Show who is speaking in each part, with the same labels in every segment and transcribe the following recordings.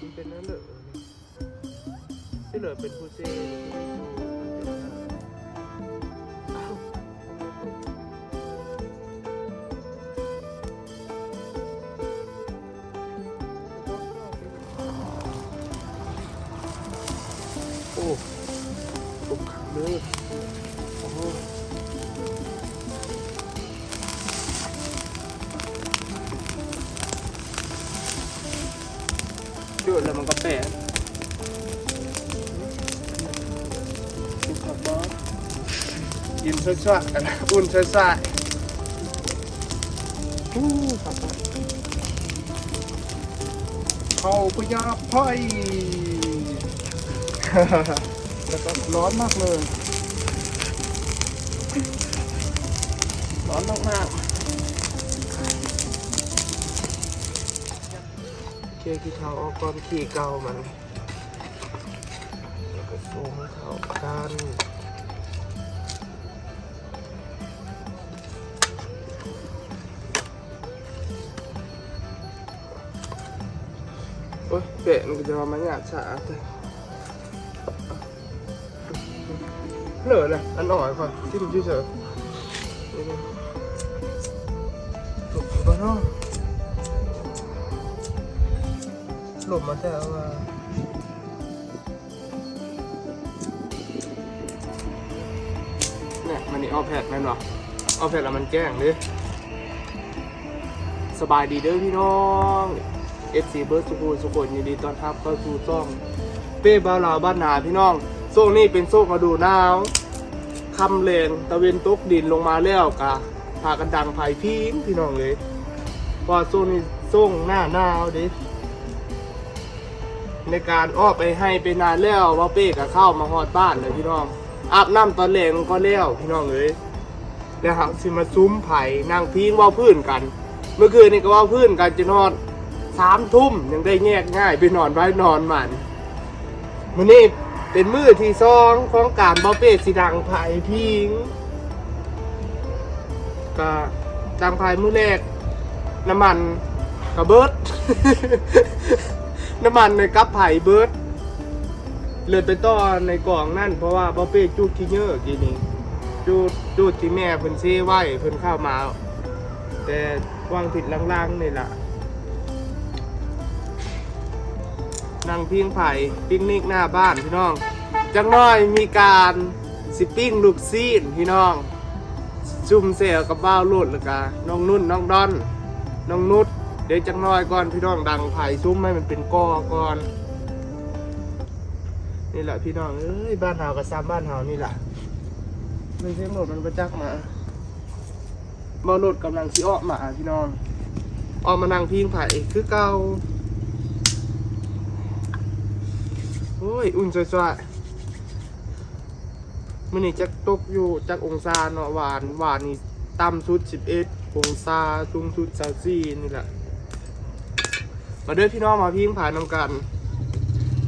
Speaker 1: มันเป็นนั่นเหรอนี่เหลือเป็นผู้เซ่ ช่วยๆกันนะอุ่นช่วยๆอู้ครับเข้าพยาไพ่แล้วก็ร้อนมากเลย ร้อนมากมากๆเคขี้เท้าออกก่อนขี่เก่ามันแล้วก็โฟมเท้ากัน เปะมันก็จะมามันหยาดฉาแต่เหลือเลยอันอ่อยก่อนที่ดูที่เจอหลบบ้านนอกหลบมาแต่ว่าเนี่ยมันนี่เอาแพดแม่นวะเอาแพดแล้วมันแจ้งดิสบายดี เด้อพี่เบิร์ดสุขุสุขนยินดีต้อนรับเข้าสู่ช่องเป้บาวลาวบ้านนาพี่น้องโซ่นี่เป็นโซ่กระดูหนาวคำเลนตะเวนตกดินลงมาแล้วกะพากันดังไผ่พิงพี่น้องเลยเพราะว่าโซ่นี่โซ่งหน้าหนาวดิในการอ้อไปให้ไปนานแล้วว่าเป้ก็เข้ามาฮอดบ้านเลยพี่น้อง อาบน้ำตอนแรงก็แล้วพี่น้องเลยแล้วหาสิมาซุ้มไผ่นั่งพิงว่าพื้นกัน เมื่อคืนนี่ก็ว่าพื้นกันจนนอน สามทุ่มยังได้แยกง่ายไปนอนไว้นอนมันมื้อนี้เป็นมือที่สองของการบอเป้สิดังไผ่พิงก็ดังไผ่มือแรกน้ำมันกระเบิด น้ำมันในกับไผ่เบิดเลยไปต่อในกล่องนั่นเพราะว่าบอเป้จูดที่เยอะกี่นี้จูดจูดที่แม่เพิ่นเซไหวเพิ่นเข้ามา แต่วางติดล่างๆนี่แหละ นั่งพิงไผ่ปิกนิกหน้าบ้านพี่น้องจังน้อยมีการสิปิ้งลูกซีนพี่น้องจุ่มเสียกับบ้าวลุดแล้วก็น้องนุ่นน้องดอนน้องนุชเดี๋ยวจังน้อยก่อนพี่น้องดังไผ่ซุ้มให้มันเป็นก้อก่อน นี่แหละพี่น้องเอ้ยบ้านเฮากับซ้ำบ้านเฮานี่แหละไม่ใช่หมดมันประจักมาบ้าวลุดกำลังสิออมาพี่น้องออกมานั่งพิงไผ่คือเก่า โอ้ย อุ่นสวยๆมันนี่จะตกอยู่จากองศาเนาะหวานหวานนี่ต่ำสุด 11 องศาสูงสุด24นี่แหละ มาเด้อพี่น้องมาพิงผ่านนำกัน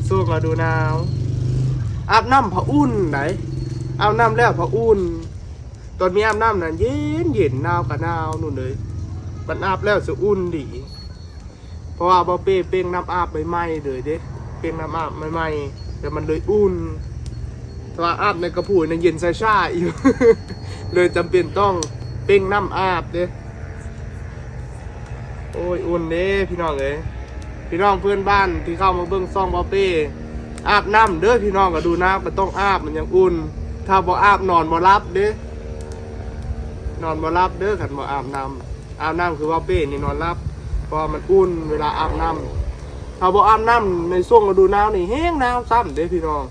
Speaker 1: สู้มาดูนาวอาบน้ำผะอุ่นไหนอาบน้ำแล้วผะอุ่น ตอนมีอาบน้ำนั่นเย็นเย็นหนาวกับหนาวนู่นเลยมันอาบแล้วจะอุ่นดี เพราะว่าบอเป้เป้งน้ำอาบใหม่เลยเด้ เปลี่ยนน้ำอาบใหม่ๆแต่มันเลยอุ่นถ้าว่าอาบในกระพูในเย็นซาชาอยู่ เลยจำเป็นต้องเป้งน้ำอาบเด้โอ้ยอุ่นเด้พี่น้องเอ้ยพี่น้องเพื่อนบ้านที่เข้ามาเบิ้งซ่องบอเป้อาบน้ำเด้อพี่น้องก็ดูน้ำมันต้องอาบมันยังอุ่น ถ้าบ่อาบนอนบ่รับเด้นอนบ่รับเด้อขันบ่อาบน้ำอาบน้ำคือว่าเป้นี่นอนรับเพราะมันอุ่นเวลาอาบน้ำ ถ้าบ่อาบน้ำในช่วงฤดูหนาวนี่แห้งหนาวซ้ำเด้พี่น้อง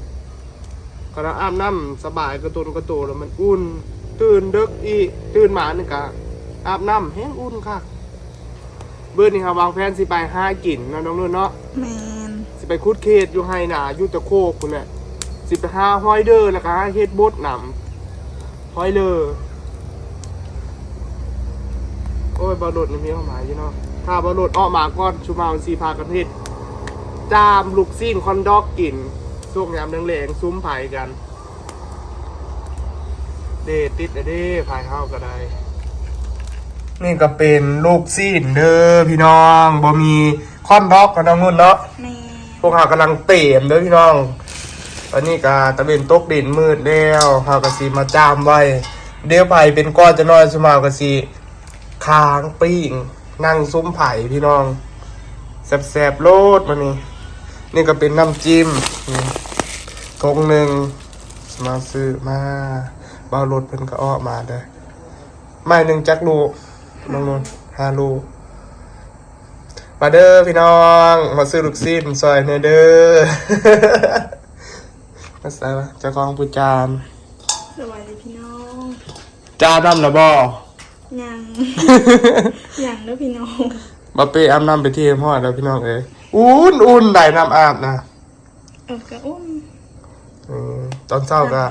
Speaker 1: ก็อาบน้ำสบายกระตุนกระโตแล้วมันอุ่น ตื่นดึกอีกตื่นมานี่กะอาบน้ำแห้งอุ่นค่ะ เบื่อนี่ครับวางแผนสิไปหากินเนาะน้องนุ่นเนาะ
Speaker 2: แมน
Speaker 1: สิไปคุดเขตอยู่ไฮนาอยู่ตะโคกคุณแหละสิไปหาหอยเดอร์แล้วก็หาเฮ็ดบดหนำหอยเลอโอ้ยบอลดนี่มีความหมายอยู่เนาะถ้าบอลดออกมาก่อนชุมาวันสีพากันเฮ็ด จามลูกซีนคอนดอกกินช่วงยามแรงๆซุ้มไผ่กัน เดติดอะเด้ไผ่เฮาก็ได้ นี่ก็เป็นลูกซีนเด้อพี่น้องบ่มีคอนดอกกับน้องนุ่นเนาะ
Speaker 2: แมน
Speaker 1: พวกเขากำลังเต็มเด้อพี่น้องตอนนี้ก็ตะเวนตกดินมืดแล้วเขาก็สีมาจามไว้ เดี๋ยวไผ่เป็นก้อนจะน้อยสมาวก็สีค้างปิ้งนั่งซุ้มไผ่พี่น้องแสบๆโลดมานี่ นี่ก็เป็นน้ำจิ้มนี่ทงหนึ่งมาซื้อมาเบารถเพิ่นก็ออกมาเด้อไม่หนึ่งจักลูกน้องนนท์ห้าลูกมาเด้อพี่น้อง มาซื้อลูกซีนซอยเนเด้อมาใส่วะเจะคลองปูจาน
Speaker 2: สวัสดีพี่น้อง
Speaker 1: จานน้ำนะบ่
Speaker 2: ยังยังเด้อพี่น้อง
Speaker 1: มาเปอาบน้ำไปที่พ่อแล้วพี่น้องเอ้ย อุ่นอุ่นได้น้ำอาบนะ
Speaker 2: เออกระอุ้ม
Speaker 1: อืมตอนเช้าก็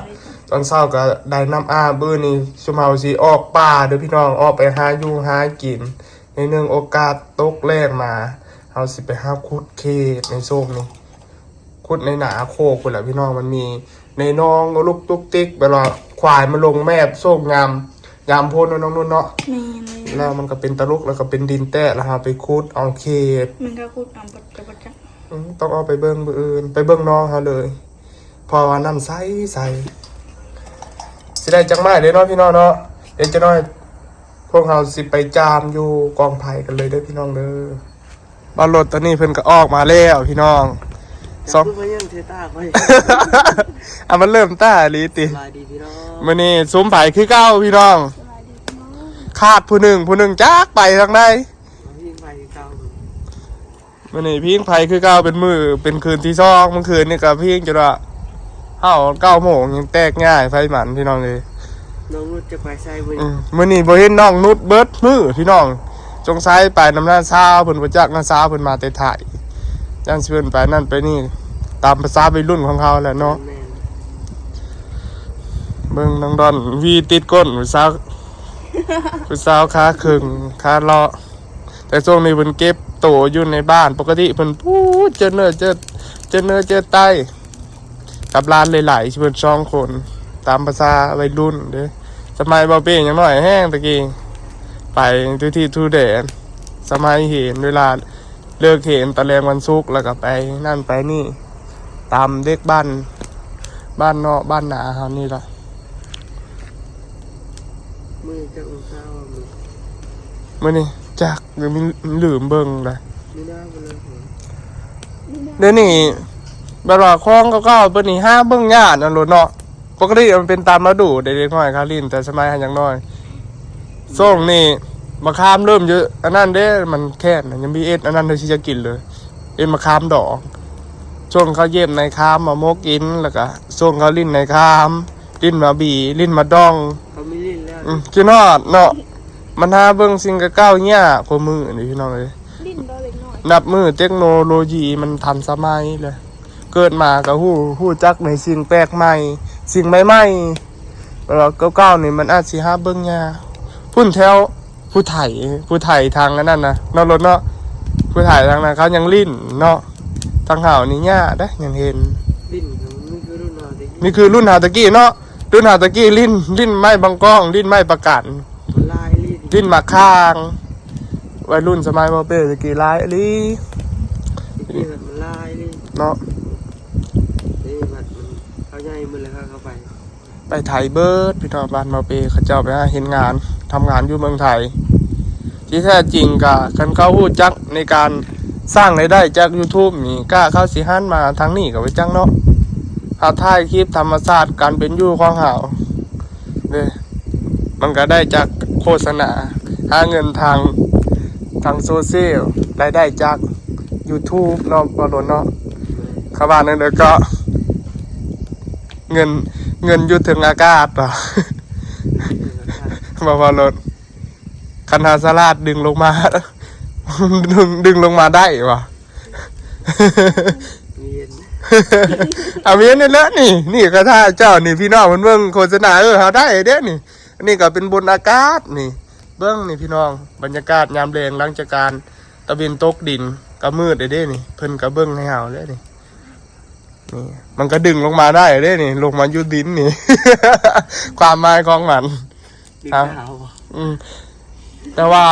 Speaker 1: ตอนเช้าก็ได้น้ำอาบบื้อนี่ชุมเฮาสิออกป่าเด้อพี่น้องออกไปหาอยู่หากิน ในเนื่องโอกาสตกแรกมาเฮาสิไปหาคุดเขตในโซกนี่คุดในหนาโคกคนแหละพี่น้องมันมีในน้องลูกตุ๊กติ๊กเวลาควายมาลงแมบโซ่งยาม ยามโพนน้องนุ่นเนาะ
Speaker 2: แม่เลย
Speaker 1: แล้วมันก็เป็นตะลุกแล้วก็เป็นดินแตะแล้วหาไปคุดเอาเขต
Speaker 2: มันก็พูดตามปกติปกติ
Speaker 1: อืมต้องเอาไปเบิ้งมืออื่นไปเบิ้งน้องเขาเลย พอว่าน้ำใสใสสิได้จังไม้เลยเนาะพี่น้องเนาะเดี๋ยวจะน้อยพวกเราสิไปจามอยู่กองไผ่กันเลยเด้อพี่น้องเด้อบอลรถตอนนี้เพิ่นก็ออกมาแล้วพี่น้องสอง
Speaker 3: เพิ่งมายังเทต้าไป
Speaker 1: อะมันเริ่มต้าอีหลีติ
Speaker 3: สบายดีพี่น้อง
Speaker 1: มื่อนี้ซุ้มไผ่คือเก้าพี่น้อง
Speaker 2: สวัสดีพี่น้อง
Speaker 1: ขาดผู้หนึ่งผู้หนึ่งจักไปทางใด
Speaker 3: วิ่งไปเก้า
Speaker 1: มื่อนี้พิงไผ่คือเก้าเป็นมือเป็นคืนที่สองเมื่อคืนนี่กับพิงจะว่าเฮ้าเก้าโมงยังแตกง่ายไฟหมันพี่น้องเลย
Speaker 3: น้องนุชจะไปใส่บุญ
Speaker 1: อืมมื่อนี้บ่เห็นน้องนุดเบิดมือพี่น้อง จงไซไปน้ำหน้าเช้าเพิ่นบ่จักหน้าเช้าเพิ่นมาแต่ถ่ายย่างสิเพิ่นไปนั่นไปนี่ ตามภาษาวัยรุ่นของเขาแหละเนาะ
Speaker 3: แมน
Speaker 1: เบิ่งน้องดอนวีติดก้นผู้สาว ผู้สาวขาครึ่งขาเลาะแต่ช่วงนี้เพิ่นเก็บโตอยู่ในบ้าน ปกติเพิ่นพูดเจอเนื้อเจอเจอเนื้อเจอไตกับร้านหลายๆเพิ่นสองคน ตามภาษาวัยรุ่นเด้อสมัยบ่เป้ยังน้อยแห้งตะกี้ไปทุกที่ทุกแดนสมัยเห็นเวลาเลิกเห็นตะแรงวันศุกร์แล้วก็ไปนั่นไปนี่ ตามเด็กบ้าน บ้านนอกบ้านหนาเฮานี่ล่ะ
Speaker 3: มือจะองศาว่ามือ
Speaker 1: มื่อนี้จักหรือมีลืมเบิ่งเลย
Speaker 3: ไม่น่าไปเลยผม
Speaker 1: เดี๋ยวนี้แบบว่าคล้องก็ก็เปิ้นนี่ห้าเบิ่งญาตินั่นโลดเนาะปกติมันเป็นตามฤดูเด็กๆน้อยคาลินแต่สมัยหันยังน้อยส่งนี่มะขามเริ่มเยอะอันนั้นเด้ มันแค่นนะยังมีเอ็ดอันนั้นเลยที่จะกินเลย เอ็นมะขามดอกช่วงเขาเย็บในคามมาโมกกินแล้วก็ช่วงเขาลิ้นในคาม ลิ้นมาบี ลิ้นมาดอง อืมกินนอดเนาะมันหาเบิ่งสิ่งกะเก้าเนี่ยกว่ามือนี่พี่น้องเอ้ย
Speaker 2: ดิ้นเบาเล็กน้อย
Speaker 1: นับมือเทคโนโลยีมันทันสมัยเลย เกิดมาก็ฮู้ฮู้จักในสิ่งแปลกใหม่ สิ่งใหม่ๆแล้วเก่าๆนี่มันอาจสิหาเบิ่งยากพุ่นแถวผู้ไทยผู้ไทยทางนั้นน่ะเนาะรถเนาะผู้ไทยทางนั้นเขายังลิ้นเนาะทางเฮานี่ยากเด้อยังเห็น
Speaker 3: ดิ้นมันคือรุ่นนอนดิ
Speaker 1: นี่คือรุ่นหาตะกี้เนาะ รุ่นหาตะกี้ลิ้นลิ้นไม้บางกล้องลิ้นไม้ประกัน
Speaker 3: มันลายลิ้น
Speaker 1: ลิ้นมาข้างวัยรุ่นสมัยบ่เป้ตะกี้หลายอีหลี
Speaker 3: นี่แบบมันลายลิ้น
Speaker 1: เนาะ
Speaker 3: นี่แบบมันเขาใหญ่มือเลยครับเข้าไป
Speaker 1: ไปไทยเบิร์ดพี่น้องบ้านมาเปเขาเจ้าไปหาเห็นงานทำงานอยู่เมืองไทย ที่แท้จริงกะกันเข้าหู้จักในการสร้างรายได้จาก YouTube นี่กล้าเข้าสิหันมาทางนี้กับไปจังเนาะ หาถ่ายคลิปธรรมศาสตร์การเป็นอยู่ของเฮาเด้มันก็ได้จากโฆษณา หาเงินทางทางโซเชียลรายได้จาก YouTube เนาะบอลนเนาะเขาว่านั่นเด้อก็เงินเงินอยู่ถึงอากาศป่ะบาวารถคันหาสลาดดึงลงมา ดึงดึงลงมาได้วะ
Speaker 3: มี เย็น
Speaker 1: เอาเมียนี่แหละนี่ นี่ก็ถ้าเจ้านี่พี่น้องมันเบิ่งโฆษณาเออหาได้เด้นี่ อันนี้ก็เป็นบนอากาศนี่ เบิ่งนี่พี่น้องบรรยากาศยามแรงหลังจากการตะเวนตกดินก็มืดเด้เด้นี่ เพิ่นก็เบิ่งให้เฮาเลยนี่นี่มันก็ดึงลงมาได้เด้นี่ ลงมาอยู่ดินนี่ ความหมายของมัน
Speaker 3: ดิ้น
Speaker 1: ครับ
Speaker 3: ขาวบ่
Speaker 1: อืมแต่ว่า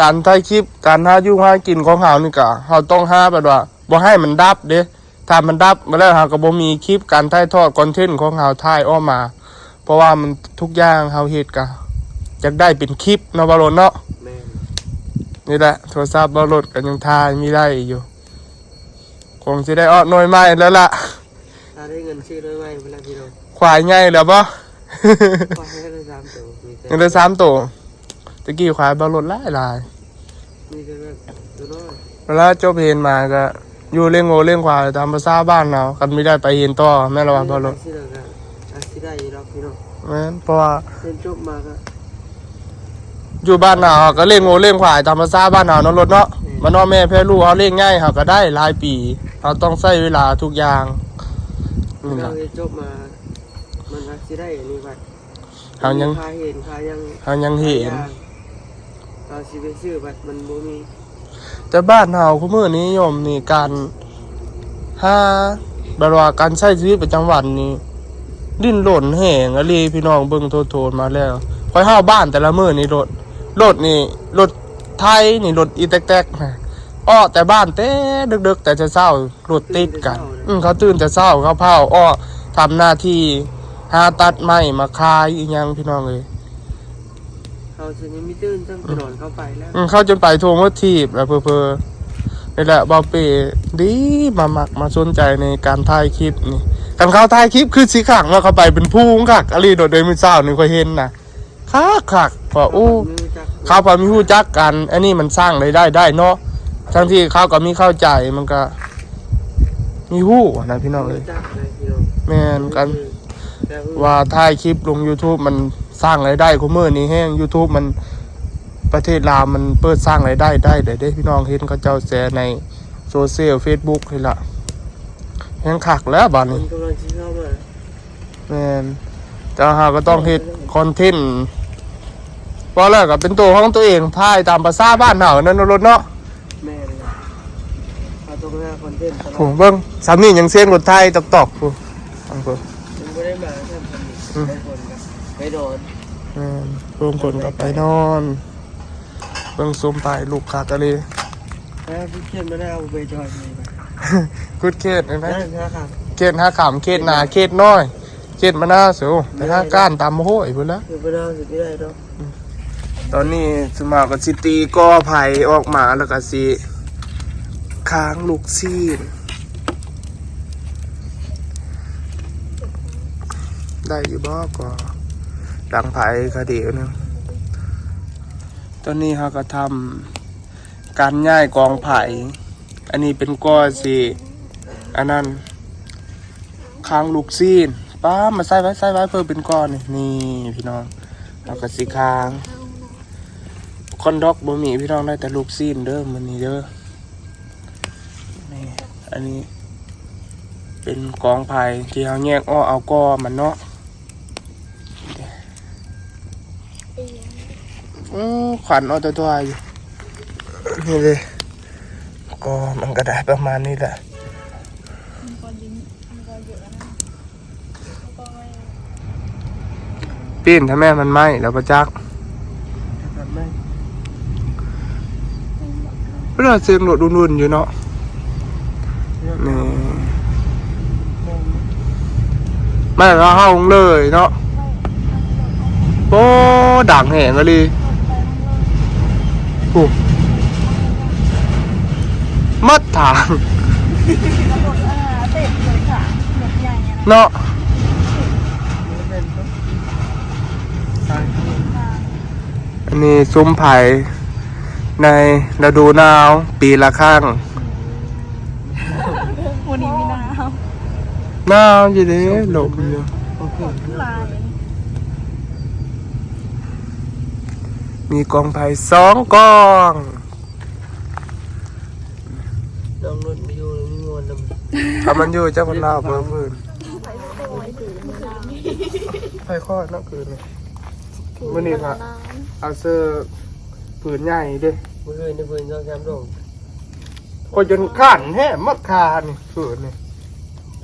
Speaker 1: การถ่ายคลิปการหาอยู่หากินของเฮานี่ก็เฮาต้องหาแบบว่าบบ่ให้มันดับเด้ ถ้ามันดับมาแล้วเฮาก็บ่มีคลิปการถ่ายทอดคอนเทนต์ของเฮาถ่ายออกมา เพราะว่ามันทุกอย่างเฮาเฮ็ดก็อยากได้เป็นคลิปเนาะบ่ลนเนาะ
Speaker 3: แม่น
Speaker 1: นี่แหละโทรศัพท์บ่ลดก็ยังถ่ายมีได้อยู่ คงสิได้ออดหน่อยใหม่แล้วล่ะ
Speaker 3: ถ้าได้เงินซื้อด้วยไหมเวลาพี่น้อง
Speaker 1: ควายใหญ่แล้วบ่
Speaker 3: ก็ให้ได้สามตัวมีแต่
Speaker 1: ยังได้สามตัวตะกี้ควายบ่ลดหลายหลาย
Speaker 3: มีแต่แบบตัวน้อย
Speaker 1: เวลาจบเห็นมาก็ อยู่เลี้ยงโง่เลี้ยงควายตามภาษาบ้านเราคันไม่ได้ไปเห็นต่อแม่นละว่าบ่ลด
Speaker 3: สิเราก็อาจสิได้อยู่ดอกพี่น้อง
Speaker 1: แม่นเพราะว่า
Speaker 3: เรียนจบมาก็
Speaker 1: อยู่บ้านเราก็เลี้ยงโง่เลี้ยงควายตามภาษาบ้านเราเนาะรถเนาะมันเนาะแม่แพ้ลูกเฮาเลี้ยงง่ายเฮาก็ได้หลายปีเราต้องใช้เวลาทุกอย่างนี่
Speaker 3: เรา
Speaker 1: ล่ะ
Speaker 3: เรียนจบมา มันอาจสิได้อันนี้บัด
Speaker 1: เฮายัง
Speaker 3: พาเห็นพายัง
Speaker 1: เฮายังเห็น
Speaker 3: เราสิไปซื้อบัดมันบ่มี
Speaker 1: แต่บ้านเฮาคุมื้อนี้โยมนี่การหาแบบว่าการใช้ชีวิตประจำวันนี่ดิ้นหล่นแห้งอะลีพี่น้องเบิ่งโทษๆมาแล้วคอยเฮาบ้านแต่ละมื้อนี่รถรถนี่รถไทยนี่รถอีแตกๆนะอ้อแต่บ้านแต่ดึกๆ แต่จะเศร้ารถติดกัน อืเขาตื่นแต่เศร้าเขาเผาอ้อทำหน้าที่หาตัดไม้มาคายอีหยังพี่น้องเอ้ย
Speaker 3: เขาสิยังมีตื่นจังกระโดดเข้าไปแล้ว
Speaker 1: อืมเข้าจนไปทวงวัตถีบแล้วเพอเพอๆนี่แหละบอเป้ดีมามักมาสนใจในการถ่ายคลิปนี่กันเขาถ่ายคลิปคือสีขังว่าเขาไปเป็นผู้งคักอลีโดดเดมิเศร้านี่ก็เห็นนะคักคักพออู้
Speaker 3: ไม่รู้จัก
Speaker 1: เขาพอมีผู้จักกันอันนี้มันสร้างรายได้ได้เนาะทั้งที่เขาก็มีเข้าใจมันก็ มีหู้นะพี่น้องเลย
Speaker 3: รู้จักเลยพี่น้อง
Speaker 1: แม่นกัน
Speaker 3: แต่
Speaker 1: ว่าถ่ายคลิปลง YouTube มัน สร้างรายได้คุมือนี้แห้ง YouTube มันประเทศลาวมันเปิดสร้างรายได้ได้เดี๋ยวได้พี่น้องเห็นเขาเจ้าแชร์ในโซเชียล Facebook นี่ละแห้งคักแล้วบ้าน
Speaker 3: มั
Speaker 1: นี้
Speaker 3: นกำลังสิเข้ามา
Speaker 1: แม่นแต่หาก็ต้องเฮ็ดคอนเทนต์เพราะแล้วก็เป็นตัวของตัวเองถ่ายตามภาษาบ้านเฮานั่นเนาะรถเนาะ
Speaker 3: แม่เลยเอาตรงหน้าคอนเทนต์ตลอ
Speaker 1: โอ้
Speaker 3: ด
Speaker 1: เบิ่งสามียังเส้นรถไทยตอกๆพูอันพู
Speaker 3: มันไม่ได้มาแค่คนนี้
Speaker 1: อืม
Speaker 3: บางคนก็ ไปโดน
Speaker 1: แม่นเพิ่มคนก็ไปนอน เบิ่งซุมไปลูกคักอะเลย
Speaker 3: แล้วพี่เขียนมาได้เอาไปจอยมีไหม
Speaker 1: กุดเขตเห็นไหม
Speaker 3: นั่นนะครับ
Speaker 1: เขตห้าขามเขตหนาเขตน้อย เขตมะนาวสูแต่ถ้าก้านตามโห้ยพุ่นละ
Speaker 3: คือไปได้สิไม่ได้เนาะ
Speaker 1: ตอนนี้สมากับสิตีกอไผ่ออกมาแล้วก็สิค้างลูกซีนได้อยู่บ่ก็ ดังไผ่คดีนึงตอนนี้เขาก็ทำการย่ายกองไผ่ อันนี้เป็นก้อสิอันนั้นค้างลูกซีนป้ามาใส่ไว้ใส่ไว้เพื่อเป็นก้อนนี่นี่พี่น้องเราก็สีค้างคอนดอกบ่มีพี่น้องได้แต่ลูกซีนเด้อมันนี่เด้อนี่อันนี้เป็นกองไผ่ที่เขาแยกอ้อเอาก้อมันเนาะ อขวัญเอาตัวตัวๆอยู่นี่เลยก็มันก็ได้ประมาณนี้แหละ
Speaker 2: มันก็ยิ้มมันก็เยอะนะแล้วก็ไม่
Speaker 1: ปีนถ้าแม่มันไหมแล้วประจัก
Speaker 3: ทำได้
Speaker 1: เวลาเสียงโหลดรุนๆอยู่เนาะนี่ไม่ก็ห้องเลยเนาะโอ้ด่างแหงเลย โอ้มัดถาง
Speaker 2: ระบบอ่าเตะเลยค่ะแบบใหญ่อะนะ
Speaker 1: เนาะ
Speaker 3: ไม่เป็นก็ใช่
Speaker 1: อันนี้ซุ้มไผ่ในฤดูหนาว ปีละครั้ง
Speaker 2: วันนี้มีน้
Speaker 1: หนาวอยู่เด้หลบอยู่
Speaker 3: โอเคำ
Speaker 2: ลาย
Speaker 1: มีกองไผ่สองกอง
Speaker 3: น้องนุ่นมาอยู่มีงวนนำ
Speaker 1: ถ้ามันอยู่เจ้าคนลาวเพิ่มพื้นไผ่ข้อนั่นคือนี่มื่อนี้ค่ะเอาเสื้อผืนใหญ่เด้
Speaker 3: เมื่อคืนในเพื่อนช่องแคมป์โด่ง
Speaker 1: คนจนขันแฮ่มัดคานี่ผืนนี่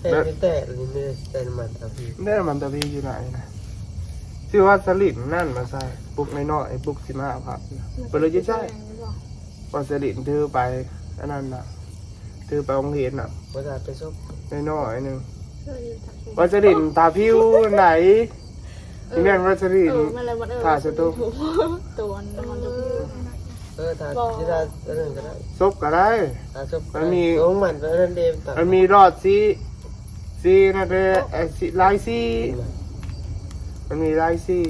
Speaker 3: แต่ไม่แต่เลยไม่ได้แต่น้ำมันครับพี่
Speaker 1: ได้มันตะวีอยู่ไหนนะชื่อว่าสลิดนั่นมาใส่ ปุกน้อยๆปุกสิบห้าพันเปิดเลยจะใช่พอสลิดเธอไปอันนั้นนะถือไปโรงเรียนน่ะ
Speaker 3: บ่ได้ไปซบ
Speaker 1: น้อยๆหนึง
Speaker 2: เออดีทักษิณ
Speaker 1: วัชรินทร์ตาพิวไหนนี่แม่นวัชรินท
Speaker 2: เอ
Speaker 1: ร์
Speaker 2: อมาเลยวันเออ
Speaker 1: ถ่ายสตู
Speaker 2: ตัวนั้นมันจะพูด
Speaker 3: เออถ้าสิได้อันนั้นก็ได้
Speaker 1: ซบก็ได้
Speaker 3: ถ้าซบ
Speaker 1: มันมี
Speaker 3: ตรงมันอันนั้นเดมตัด
Speaker 1: มันมีรอดซีซีนั่นเด้อไอ้ซีลายซีมันมีลายซี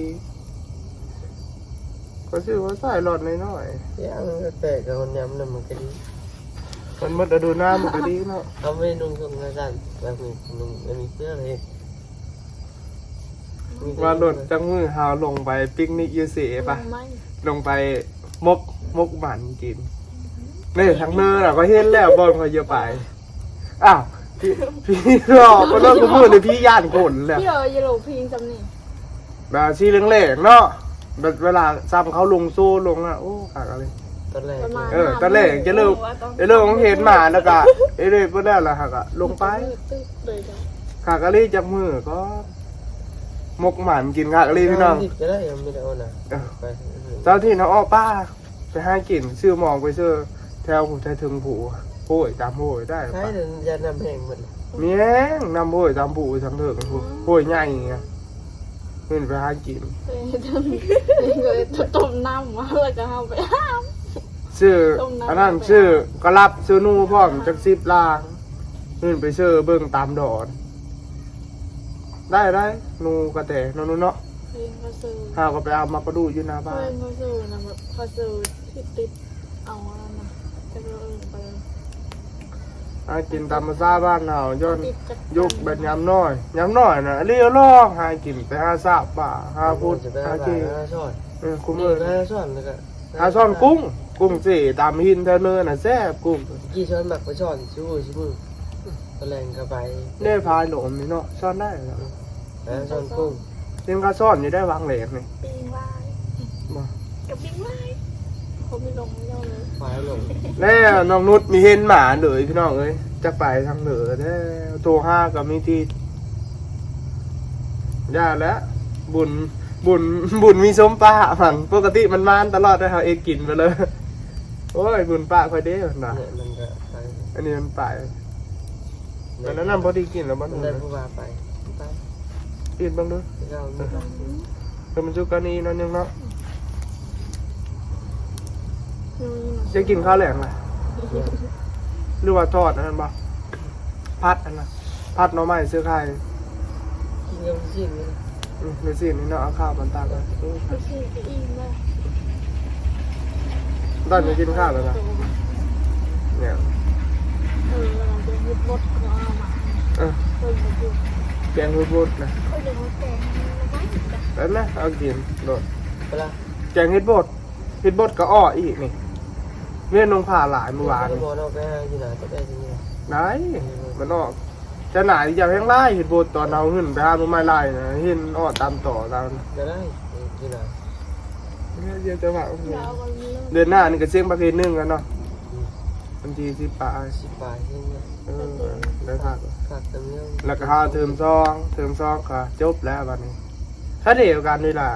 Speaker 1: ก็ชื่อว่าใส่รอดน้อย
Speaker 3: ย่างแปลกกับคนยำนั่นมันก็ดี
Speaker 1: ๆมันหมดฤดูน้ำมันก็ดีเนาะ
Speaker 3: เอาไม่นุ่งทรงกระสันแบบนี้นุ่งอันนี้เพื่ออะไรมี
Speaker 1: ว่าหลดจังมือหาวลงไปปิกนิกอยูเสปะ
Speaker 2: ไม่
Speaker 1: ลงไปมกมกหมันกินนี่ทั้งเนื้อเราก็เห็นแล้วบอลเขาเยอะไปอ้าวพี่พี่รอก็เลิกพูดเลยพี่ย่านขนแล้ว
Speaker 2: พี่เอ๋ยอย่าหลงพิงจำนี่
Speaker 1: แบบชีเหล่งๆเนาะ แบบเวลาซ้ำเขาลงโซ่ลงอะโอ้ขากอะไร
Speaker 3: ตอนแรก
Speaker 2: ประมาณ
Speaker 1: เออตอนแรกจะเริ่มจะเริ่มของเห็นหมาแล้วก็เอ้ยเลยเพื่อนแล้วล่ะฮะก็ลงไป
Speaker 2: ตึ๊บเลยจ้ะ
Speaker 1: ขากะลีจากมือก็มกหมันกินขากะลีพี่น้อง
Speaker 3: จะได้ยังไม่ได้เอานะ
Speaker 1: เออ
Speaker 3: ไป
Speaker 1: เจ้าที่น้องอ้อป้าไปให้กินซื้อหมองไปซื้อแถวผูไทยถึงผูโอ้ยตามโอ้ยได้
Speaker 3: ใช้
Speaker 1: ปะ
Speaker 3: เดินยานำแห้งมัน
Speaker 1: เมียงนำโอ้ยตามผูทั้งเถิงผูโอ้ยใหญ่เงี้ย เงินไปให้กิน
Speaker 2: เองก็จะต้มน้ำมาแล้วก็เอาไปห้าม
Speaker 1: ซื้อ
Speaker 2: ต้มน้ำ
Speaker 1: อันนั้นซื้อกระลับซื้อนูพร้อมจักสิบลางเงินไปซื้อเบิ่งตามดอนได้ได้นูกระแตนนูเนาะ
Speaker 2: เองก็ซื้อ
Speaker 1: ข้าวก็ไปเอามากระดูอยู่หน้าบ้า
Speaker 2: เอนงก็ซื้อนะแบบพอซื้อที่ติดเอาอันนั้นนะแต่ก็เออไปเลย
Speaker 1: หากินตามภาษาบ้านเฮาย้อน
Speaker 2: ติดจักร
Speaker 1: ยุคแบบยำน้อยยำน้อยน่ะเรียวล่องหากินไปหาซาบป่าหาพูด
Speaker 3: จะไป
Speaker 1: หา
Speaker 3: หา
Speaker 1: เก
Speaker 3: หาช้อน
Speaker 1: เออคุ้ม
Speaker 3: นี่
Speaker 1: เอ้ย
Speaker 3: หาช้อนแล้วก็
Speaker 1: หาซ่อนกุ้งกุ้งสิตามหินแถวเนินน่ะแซ่บกุ้ง
Speaker 3: กี่ช้อนหมักไปช้อนชิวชิวตะแรงก็ไป
Speaker 1: ได้พายหลมนี่เนาะซ่อนได้เหรอ
Speaker 3: หาช้อนกุ้ง
Speaker 1: ยังก็ซ่อนอยู่ได้วางเหลกนี่
Speaker 2: ปิงไว้
Speaker 1: บ่
Speaker 2: กับปิงไว้เขาไม่ลงไม่เอาเลย
Speaker 3: ฝ่ายลง
Speaker 1: แล้วน้องนุชมีเห็นหมาเดยพี่น้องเอ้ย จะไปทางเหนือแท้โทรห้ากับมีที่ย่าแล้วบุญบุญบุญมีส้มป้ามันปกติมันมานตลอดได้เขาเองกินไปเลย โอ้ย บุญป้าคอยเด้อนะ
Speaker 3: เนี่ยมันก็ไป
Speaker 1: อันนี้มันไปแต่นั้นน้ำพอดีกินแล้วบ้าน
Speaker 3: มัน
Speaker 1: หนู
Speaker 3: ได้ผู้ว่าไปไป
Speaker 1: กินบ้างดู
Speaker 3: เราไม่ต้อง
Speaker 1: เดี๋ยวมันจุกกันนี้นั่นยังเนาะ
Speaker 2: อืม
Speaker 1: จะกินข้าวแหลงไหม หรือว่าทอดอันนั้นบ้าพัดอันนั้นพัดหน่อไม้เสื้อไข่
Speaker 3: กินกับชิ้นนี่
Speaker 1: อืมเดี๋ยวสินี่เนาะเอาข้าวมันตากกัน
Speaker 2: ไม่ใช่ก็อิ่มเลย
Speaker 1: ตอนจะกินข้าวแล้วนะเนี่ย
Speaker 2: เออเราจะยึดรถก็เอามา
Speaker 1: เออ
Speaker 2: เพิ่มมาอยู่
Speaker 1: แกงรูบุดนะ
Speaker 2: เขาจะมาแกงแล้วก็
Speaker 1: แล้วนะเอากินโดด
Speaker 3: เวลา
Speaker 1: แกงเฮ็ดบดเฮ็ดบดก็อ้ออีกนี่ เวียนลงผ่าหลายเมื่อวาน
Speaker 3: จะ
Speaker 1: นี่
Speaker 3: บอกเราไปหาที่ไหนก็ได้ที่นี่
Speaker 1: ไหนมันออก จะหนาอย่าแพงไล่เฮ็ดบดตอนเอาขึ้นไปหาต้นไม้ไล่นะเห็นอ้อตามต่อตาม
Speaker 3: จะได้ที่ไหน
Speaker 1: เดี๋ยวจะว่า
Speaker 2: แล้วเอาวันนี้
Speaker 1: เดือนหน้านี่ก็เสียงประเภทหนึงกันเนาะวันที่สิบปลาย
Speaker 3: สิบบาทที่นี่
Speaker 1: เออได้พัก
Speaker 3: ผักเต็มเรื่อง
Speaker 1: แล้วก็หาเทอมซองเทอมซองก็จบแล้วบัดนี้ถ้าเดียวกันเวลา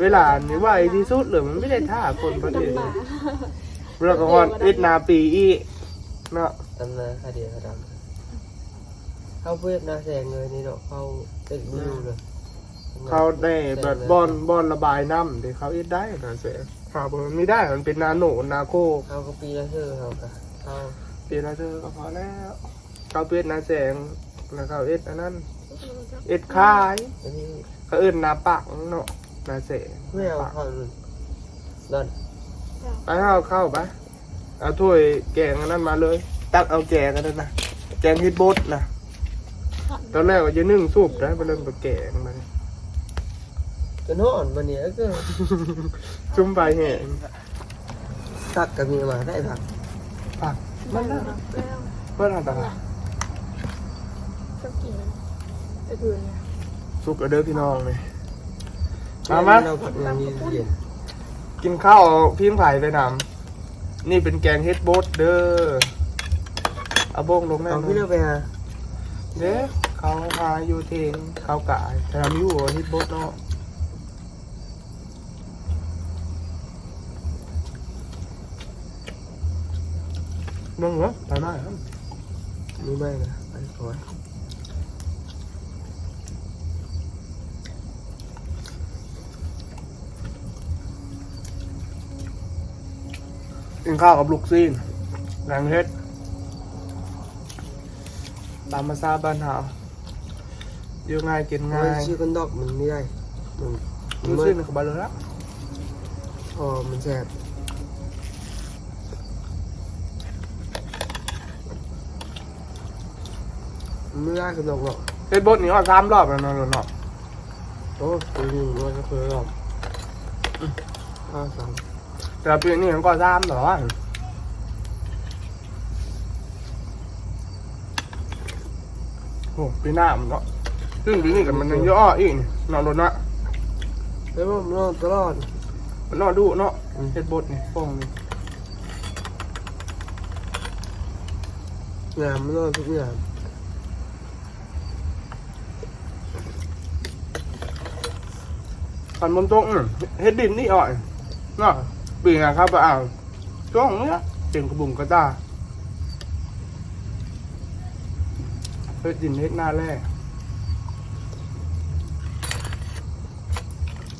Speaker 1: เวลานี่ไวที่สุดเลยมันไม่ได้ท่าคนประเดี๋ยวนี้แล้วก็ฮอนอิดนาปีอีกเนาะ
Speaker 3: ตำนานคดีเขาดำเข้าเพื่อนนาแสงเลยนี่เนาะเข้าเต็กดูเลย
Speaker 1: เขาได้แบบบอนบอนระบายน้ำเดี๋ยวเขาอิดได้นะเสียหาบมันไม่ได้มันเป็นนาโหนนาโค
Speaker 3: เข้าก็ปีละเท่าเขาก็เข้า
Speaker 1: เปลี่ยนนาเธอก็พอแล้วเขาเปลี่ยนนาแสงแล้วเขาเอ็ดอันนั้น เอ็ดคาย
Speaker 3: อันนี้
Speaker 1: เขาเอิ้นนาปักเนาะ นาแสง
Speaker 3: ไม่เอาเข้าเลยดอน
Speaker 1: ไปเอาเข้าไปเอาถ้วยแกงอันนั้นมาเลย ตักเอาแกงอันนั้นนะแกงฮิตบดนะตอนแรกว่าจะนึ่งซุปนะไปเริ่มกับแกงมา
Speaker 3: ก็นอนวันนี้ก็
Speaker 1: จุ่มไปแห้ง
Speaker 3: ตักกับมีมาได้ผัก
Speaker 1: ผัก
Speaker 2: มั
Speaker 1: มันน
Speaker 2: แล้
Speaker 1: น่ะ
Speaker 2: ว
Speaker 1: เพื่อนอะไร
Speaker 2: ก็กินแต่คืนเนี่ย
Speaker 1: ซุปกระเด้อพี่น้องเลย
Speaker 3: เอา
Speaker 1: เอามา
Speaker 3: เราผักอย่างนี้เย็น
Speaker 1: กินข้าวพิมพ์ไผ่ไปนำนี่เป็นแกงเฮ็ดบดเด้อเอาโบงลงแน่
Speaker 3: เอา
Speaker 1: น
Speaker 3: พี่เราไปหา
Speaker 1: เด้เขาพาอยู่เทงเขากายแต่ทำอยู่เฮ็ดบดเนาะมึงเหรอไปมาเหรอ
Speaker 3: นี่ไม่นะไปก่อ
Speaker 1: กินข้าวกับลูกซีนแกงเฮ็ดตามมาซาบ้านเฮาเยอะง่ายกิน
Speaker 3: ง่า
Speaker 1: ง่าย
Speaker 3: ยชื่อกันดอกมันไม่ได้มัน
Speaker 1: ลูก
Speaker 3: มัน
Speaker 1: ซีนกับบาเลยละ
Speaker 3: พอมันแสบมันไม่ได้กันดอกหรอก
Speaker 1: เฮ็ดบดนี่ก็สามรอบแล้วเนาะเนาะ
Speaker 3: โอ้ตัวหนึ่งมันก็เคยหรอกข้าวสาม
Speaker 1: แต่ปีนี้มันก็สามเหรอโอ้ปีหน้ามันเนาะซึ่งปีนี้กับมันยังเยอะอีกนี่เนาะรถเนาะ
Speaker 3: แล้วมันนอนตลอด
Speaker 1: มันเนาะดูเนาะเฮ็ดบดนี่ฟองนี่
Speaker 3: งานมันนอนทุกอย่าง
Speaker 1: คันบนโต๊ะอืมเฮ็ดดินนี่อ่อยเนาะ ปีงานครับไปอ่างช่วงเนี้ยเต็มกระบุงกระตาเฮ็ดดินเฮ็ดหน้าแรก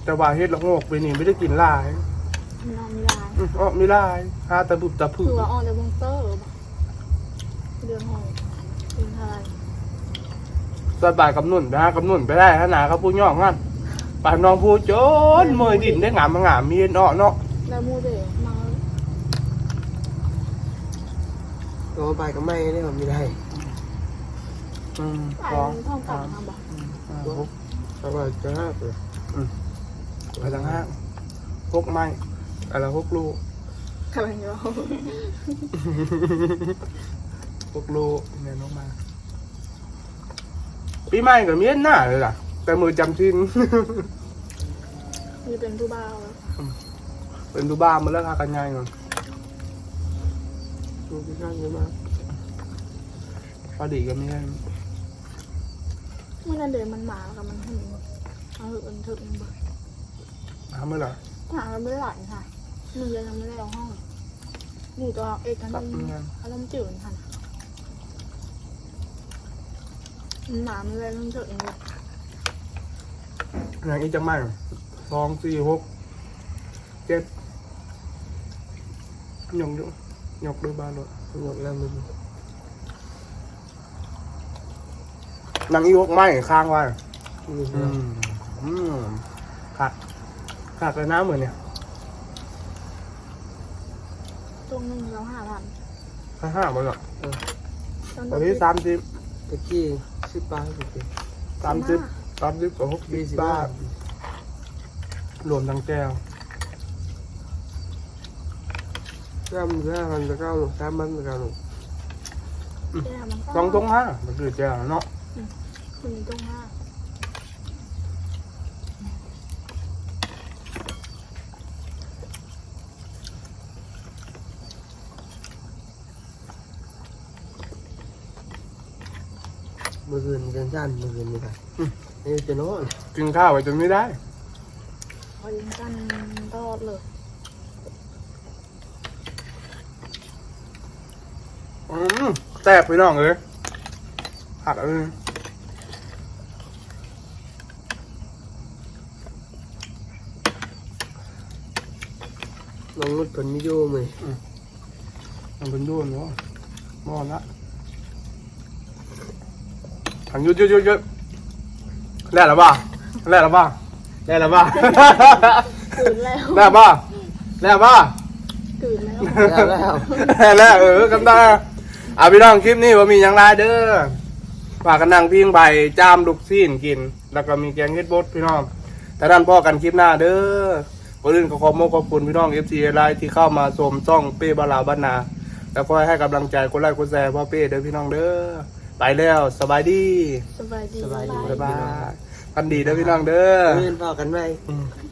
Speaker 1: แต่ว่าเฮ็ดละโงกปีนี้ไม่ได้กินหลาย
Speaker 2: นอนไม่ได้
Speaker 1: อืมอ๋อไม่ได้หาตะบุบตะผึ่
Speaker 2: คือว่าออกจากวงเตอร์เดือนหกเดือนไทย
Speaker 1: ตอนบ่ายกำนุ่นไปหากำนุ่นไปได้ฮะหนาครับผู้ย่องงั้นป่านน้องผู้โจนเมยดินได้งามมางามมีเนาะเนาะ
Speaker 2: แล้วมูเดมา
Speaker 3: เราไปก็ไม่ได้ผมไม่ได้
Speaker 1: อืม
Speaker 2: ไอ้
Speaker 1: สอง
Speaker 2: ท่องกลั
Speaker 1: สา
Speaker 2: บ
Speaker 1: ม
Speaker 2: มาบอก
Speaker 1: ห้าหก
Speaker 3: เอาไปจะห้าเลย
Speaker 1: ไปทางห้างหกไม้อะไรหกลูก
Speaker 2: กำลังจะ
Speaker 1: หกลูกเนี่ยน้องมาปีใหม่ก็มีเอ็นหน้าเลยล่ะ แต่มือจำชิน
Speaker 2: มีเป็นผู้บ่าว
Speaker 1: เป็นดูบ้ามาแล้วค่ะกันไงก่อน
Speaker 3: ดูที่ข้างเยอะมาก
Speaker 1: พอดีก็มีให้
Speaker 2: เมื่อนั้นเดือนมันหมากับมันหึงเอาหึงอันถึงบ่
Speaker 1: ทำเมื่อไหร่
Speaker 2: หาเราไม่ได้หลายค่ะหนึ่งเดือนยังไม่ได้เอาห้องอยู่ตัวเอกกัน
Speaker 1: ตับ
Speaker 2: นึง
Speaker 1: เงิน
Speaker 2: อารมณ์จืดค่ะมันหมาไม่ได้ต้องถึงเลย
Speaker 1: อย่างอีกจะไม่สองสี่หกเจ็ด ยกยกยกด้วยบ้านรถ
Speaker 3: หมดแล้วมัน
Speaker 1: นั่งอีหกไม้ข้างไว้
Speaker 3: มี
Speaker 1: อืมอืมขาดขาดเลยน้ำเหมือนเนี่ย
Speaker 2: ตรงหนึ่งเราห้าพัน
Speaker 1: ห้าห้าหมดหรอ
Speaker 2: ตอน
Speaker 1: ตอนนี้สามสิบ
Speaker 3: ตะกี้สิบบาทโอเค
Speaker 1: สามสิบสามสิบกับหกสิ
Speaker 3: ยี่
Speaker 1: บ
Speaker 3: สิบบา
Speaker 1: บา
Speaker 3: ท
Speaker 1: ทรวมทั้งแก้ว
Speaker 3: ห้ามันห้าพันจะเก้าหนุกสามพันจะเก้าหนุก
Speaker 2: แก้มันก็
Speaker 1: สองตรงห้ามันคือแก้วเนาะ
Speaker 2: คุณตรงห้า
Speaker 3: เมื่อคืนเป็นสั้นเมื่อคืนไม่ได้นี่จะนอน
Speaker 1: กินข้าวไปจนไม่ได้
Speaker 2: พอยิงกันตลอดเลย
Speaker 1: อืมแซ่บไปน้องเลยหักเออ
Speaker 3: น้องนุชผลมิโยมเลย
Speaker 1: มันเป็นด้วนเนาะนอนละหันยุดยุดยุดยุดแล่หรือเปล่าแล่หรือเปล่าแล่หรือเปล่า
Speaker 2: กืนแล้ว
Speaker 1: แล่เปล่าแล่เปล่า
Speaker 2: กืนแล้ว
Speaker 3: แล้วแล้ว
Speaker 1: แล้วเออกันตาอะพี่น้องคลิปนี้ว่ามีอย่างไรเด้อฝากกันนั่งพิงใบจามลูกซีนกิน แล้วก็มีแกงเฮ็ดบดพี่น้องแต่ด้านพ่อกันคลิปหน้าเด้อคนอื่นก็ขอบมกขอบคุณพี่น้อง FC ไลน์ที่เข้ามาชมช่องเป้บาลาบ้านนา แล้วคอยให้กำลังใจคนไลค์คนแชร์พ่อเป้เด้อพี่น้องเด้อไปแล้วสบายดี
Speaker 2: สบายดี
Speaker 1: บ๊ายบายพันดีเด้อพี่น้องเด้อ
Speaker 3: เรียนพอกันไหม
Speaker 1: อืม